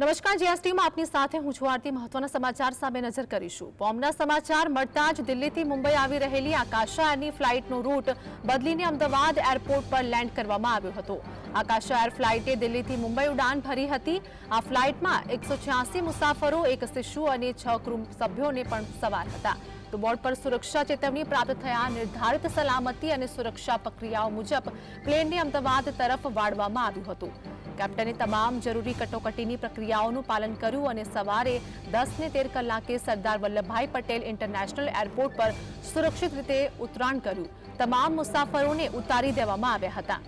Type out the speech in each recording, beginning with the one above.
નમસ્કાર જીએસટીમાં આપની સાથે હું છું આરતી. મહત્વના સમાચાર સામે નજર કરીશું. બોમ્બના સમાચાર મળતા જ દિલ્હીથી મુંબઈ આવી રહેલી આકાશા એરની ફ્લાઇટનો રૂટ બદલીને અમદાવાદ એરપોર્ટ પર લેન્ડ કરવામાં આવ્યો હતો. આકાશા એર ફ્લાઇટે દિલ્હીથી મુંબઈ ઉડાન ભરી હતી. આ ફ્લાઇટમાં એકસો મુસાફરો, એક શિશુ અને છ ક્રૂ સભ્યોને પણ સવાર હતા. તો બોર્ડ પર સુરક્ષા ચેતવણી પ્રાપ્ત થયા, નિર્ધારિત સલામતી અને સુરક્ષા પ્રક્રિયાઓ મુજબ પ્લેનને અમદાવાદ તરફ વાળવામાં આવ્યું હતું. કેપ્ટને તમામ જરૂરી કટોકટીની પ્રક્રિયાઓનું પાલન કર્યું અને સવારે દસ ને તેર કલાકે સરદાર વલ્લભભાઈ પટેલ ઇન્ટરનેશનલ એરપોર્ટ પર સુરક્ષિત રીતે ઉતરાણ કર્યું. તમામ મુસાફરોને ઉતારી દેવામાં આવ્યા હતા.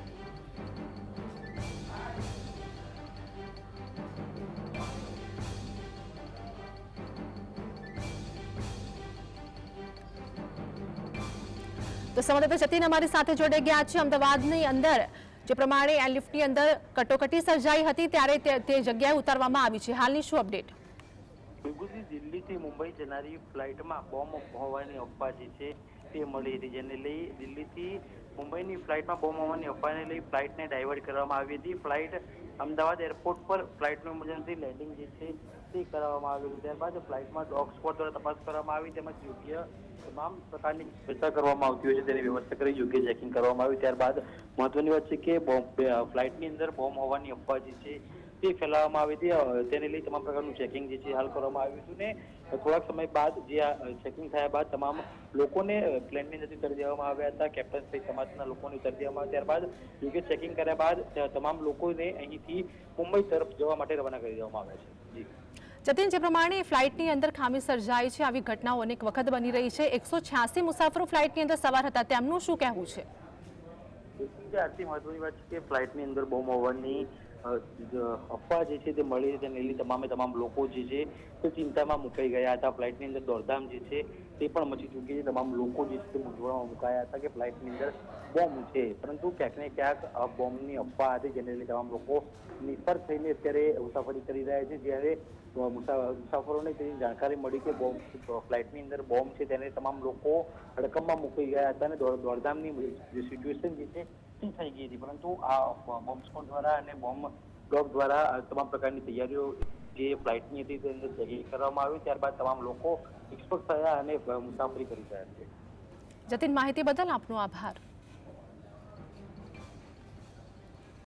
તો સંવાદદાતા જતીન અમારી સાથે જોડાઈ ગયા છે. અમદાવાદની અંદર જે પ્રમાણે એરલિફ્ટની અંદર કટોકટી સર્જાઈ હતી ત્યારે તે જગ્યાએ ઉતારવામાં આવી છે. હાલની શું અપડેટ? બિલકુલથી દિલ્હીથી મુંબઈ જનારી ફ્લાઇટમાં બોમ્બ હોવાની અફવા જે છે. તે મળી હતી જેને લઈ દિલ્હીથી મુંબઈની ફ્લાઇટમાં બોમ્બ હોવાની અફવાને લઈ ફ્લાઇટને ડાયવર્ટ કરવામાં આવી હતી. ફ્લાઇટ અમદાવાદ એરપોર્ટ પર ફ્લાઇટનું ઇમરજન્સી લેન્ડિંગ જે છે તે કરવામાં આવ્યું ત્યારબાદ ફ્લાઇટમાં ડોગ સ્કોડ દ્વારા તપાસ કરવામાં આવી તેમજ યોગ્ય તમામ પ્રકારની વ્યવસ્થા કરવામાં આવતી હોય છે. તેની વ્યવસ્થા કરી, યોગ્ય ચેકિંગ કરવામાં આવ્યું. ત્યારબાદ મહત્વની વાત છે કે બોમ્બ ફ્લાઇટની અંદર બોમ્બ હોવાની અફવા જે છે. તે ફેલાવવામાં આવી હતી. તેને લઈ તમામ પ્રકારનું ચેકિંગ જે છે હાલ કરવામાં આવ્યું હતું ને થોડાક સમય બાદ જે આ ચેકિંગ થયા બાદ તમામ લોકોને પ્લેનની અંદર ઉતારી દેવામાં આવ્યા હતા. કેપ્ટન સહિત સમાજના લોકોને ઉતારી દેવામાં આવ્યા. ત્યારબાદ યોગ્ય ચેકિંગ કર્યા બાદ તમામ લોકોને અહીંથી મુંબઈ તરફ જવા માટે રવાના કરી દેવામાં આવ્યા છે. જી. જતીન, જે પ્રમાણે ફ્લાઇટની અંદર ખામી સર્જાઈ છે, આવી ઘટનાઓ અનેક વખત બની રહી છે. એકસો મુસાફરો ફ્લાઇટની અંદર સવાર હતા. તેમનું શું કહેવું છે? જે આટલી મહત્વની વાત છે કે ફ્લાઇટની અંદર બોમ્બ હોવાની અફવા જે છે તે મળી હતી તેને લીધે તમામે તમામ લોકો જે છે તે ચિંતામાં મુકાઈ ગયા હતા. ફ્લાઇટની અંદર દોડધામ જે છે તે પણ મચી ચૂકી છે. તમામ લોકો જે છે તે મૂંઝવણમાં મુકાયા હતા કે ફ્લાઇટની અંદર બોમ્બ છે. પરંતુ ક્યાંક ને ક્યાંક બોમ્બની અફવા હતી જેને લીધે તમામ લોકો નિષ્ફળ થઈને અત્યારે મુસાફરી કરી રહ્યા છે. જ્યારે મુસાફરોને તેની જાણકારી મળી કે બોમ્બ ફ્લાઇટની અંદર બોમ્બ છે તેને તમામ લોકો હડકમમાં મૂકી ગયા હતા અને દોડધામની સિચ્યુએશન જે છે થઈ ગઈ હતી. પરંતુ આ બોમ્બ સ્કોડ દ્વારા અને બોમ્બ બ્લોક દ્વારા તમામ પ્રકારની તૈયારીઓ જે ફ્લાઇટની હતી તેની તૈયારી કરવામાં આવી. ત્યારબાદ તમામ લોકો એક્સપર્ટ થયા અને મુસાફરી કરી રહ્યા છે. જતીન, માહિતી બદલ આપનો આભાર.